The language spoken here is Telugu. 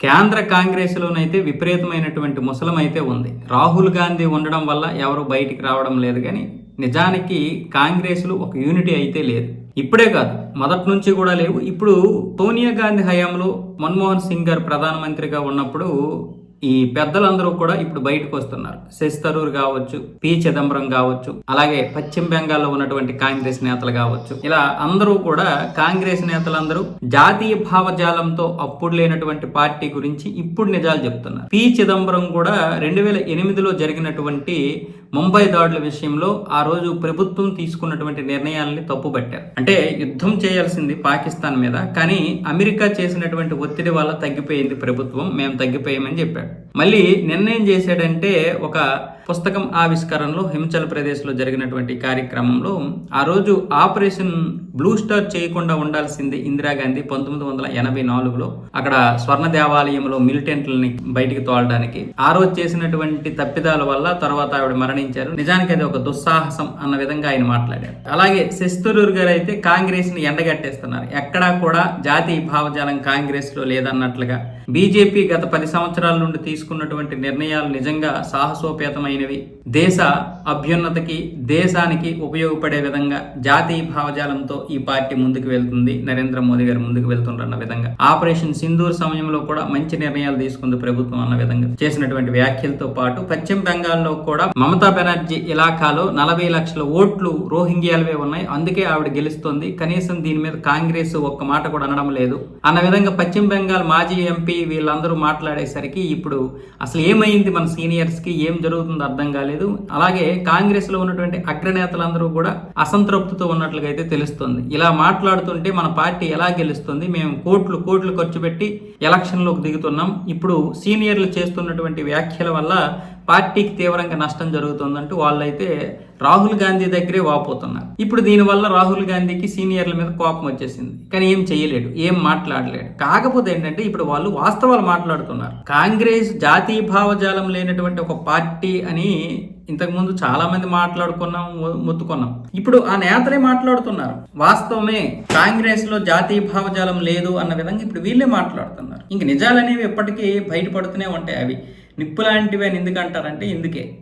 కేంద్ర కాంగ్రెస్లోనైతే విపరీతమైనటువంటి ముసలం అయితే ఉంది. రాహుల్ గాంధీ ఉండడం వల్ల ఎవరు బయటికి రావడం లేదు కానీ నిజానికి కాంగ్రెస్లు ఒక యూనిటీ అయితే లేదు. ఇప్పుడే కాదు మొదటి నుంచి కూడా లేవు. ఇప్పుడు సోనియా గాంధీ హయాంలో మన్మోహన్ సింగ్ గారు ప్రధానమంత్రిగా ఉన్నప్పుడు ఈ పెద్దలందరూ కూడా ఇప్పుడు బయటకు వస్తున్నారు. శశి థరూర్ కావచ్చు పి చిదంబరం కావచ్చు అలాగే పశ్చిమ బెంగాల్లో ఉన్నటువంటి కాంగ్రెస్ నేతలు కావచ్చు. ఇలా అందరూ కూడా కాంగ్రెస్ నేతలందరూ జాతీయ భావజాలంతో అప్పుడు లేనటువంటి పార్టీ గురించి ఇప్పుడు నిజాలు చెప్తున్నారు. పి చిదంబరం కూడా రెండు వేల ఎనిమిదిలో జరిగినటువంటి ముంబై దాడుల విషయంలో ఆ రోజు ప్రభుత్వం తీసుకున్నటువంటి నిర్ణయాలని తప్పుపట్టారు. అంటే యుద్ధం చేయాల్సింది పాకిస్తాన్ మీద కానీ అమెరికా చేసినటువంటి ఒత్తిడి వల్ల తగ్గిపోయింది ప్రభుత్వం మేము తగ్గిపోయామని చేశాడు. మళ్ళీ నిర్ణయం చేశాడంటే ఒక పుస్తకం ఆవిష్కరణలో హిమాచల్ ప్రదేశ్లో జరిగినటువంటి కార్యక్రమంలో ఆ రోజు ఆపరేషన్ బ్లూ స్టార్ చేయకుండా ఉండాల్సింది ఇందిరాగాంధీ పంతొమ్మిది వందల ఎనభై నాలుగులో. అక్కడ స్వర్ణ దేవాలయంలో మిలిటెంట్లని బయటికి తోలడానికి. ఆ రోజు చేసినటువంటి తప్పిదాల వల్ల తర్వాత ఆవిడ మరణించారు. నిజానికి అది ఒక దుస్సాహసం అన్న విధంగా ఆయన మాట్లాడారు. అలాగే శశితరూర్ గారు అయితే కాంగ్రెస్ని ఎండగట్టేస్తున్నారు. ఎక్కడా కూడా జాతీయ భావజాలం కాంగ్రెస్లో లేదన్నట్లుగా బీజేపీ గత పది సంవత్సరాల నుండి తీసుకున్నటువంటి నిర్ణయాలు నిజంగా సాహసోపేతమైనవి. దేశ అభ్యున్నతికి దేశానికి ఉపయోగపడే విధంగా జాతీయ భావజాలంతో ఈ పార్టీ ముందుకు వెళ్తుంది. నరేంద్ర మోదీ గారు ముందుకు వెళ్తుండన్న విధంగా. ఆపరేషన్ సింధూర్ సమయంలో కూడా మంచి నిర్ణయాలు తీసుకుంది ప్రభుత్వం అన్న విధంగా చేసినటువంటి వ్యాఖ్యలతో పాటు పశ్చిమ బెంగాల్లో కూడా మమతా బెనర్జీ ఇలాకాలో నలభై లక్షల ఓట్లు రోహింగ్యాలవే ఉన్నాయి. అందుకే ఆవిడ గెలుస్తుంది. కనీసం దీని మీద కాంగ్రెస్ ఒక్క మాట కూడా అనడం లేదు. అన్న విధంగా పశ్చిమ బెంగాల్ మాజీ ఎంపీ వీళ్ళందరూ మాట్లాడేసరికి ఇప్పుడు అసలు ఏమైంది మన సీనియర్స్కి? ఏం జరుగుతుందో అర్థం కాలేదు. అలాగే కాంగ్రెస్లో ఉన్నటువంటి అగ్రనేతలందరూ కూడా అసంతృప్తితో ఉన్నట్లుగా అయితే తెలుస్తుంది. ఇలా మాట్లాడుతుంటే మన పార్టీ ఎలా గెలుస్తుంది? మేము కోట్లు కోట్లు ఖర్చు పెట్టి ఎలక్షన్లోకి దిగుతున్నాం. ఇప్పుడు సీనియర్లు చేస్తున్నటువంటి వ్యాఖ్యల వల్ల పార్టీకి తీవ్రంగా నష్టం జరుగుతుందంటూ వాళ్ళైతే రాహుల్ గాంధీ దగ్గరే వాపోతున్నారు. ఇప్పుడు దీనివల్ల రాహుల్ గాంధీకి సీనియర్ల మీద కోపం వచ్చేసింది. కానీ ఏం చేయలేడు ఏం మాట్లాడలేడు. కాకపోతే ఏంటంటే ఇప్పుడు వాళ్ళు వాస్తవాలు మాట్లాడుతున్నారు. కాంగ్రెస్ జాతీయ భావజాలం లేనటువంటి ఒక పార్టీ అని ఇంతకుముందు చాలా మంది మాట్లాడుకున్నాం మొత్తుకున్నాం. ఇప్పుడు ఆ నేతలే మాట్లాడుతున్నారు. వాస్తవమే కాంగ్రెస్లో జాతీయ భావజాలం లేదు అన్న విధంగా ఇప్పుడు వీళ్ళే మాట్లాడుతున్నారు. ఇంక నిజాలనేవి ఎప్పటికీ బయటపడుతూనే ఉంటాయి అవి. నిప్పు లాంటివి అని ఎందుకంటారంటే ఇందుకే.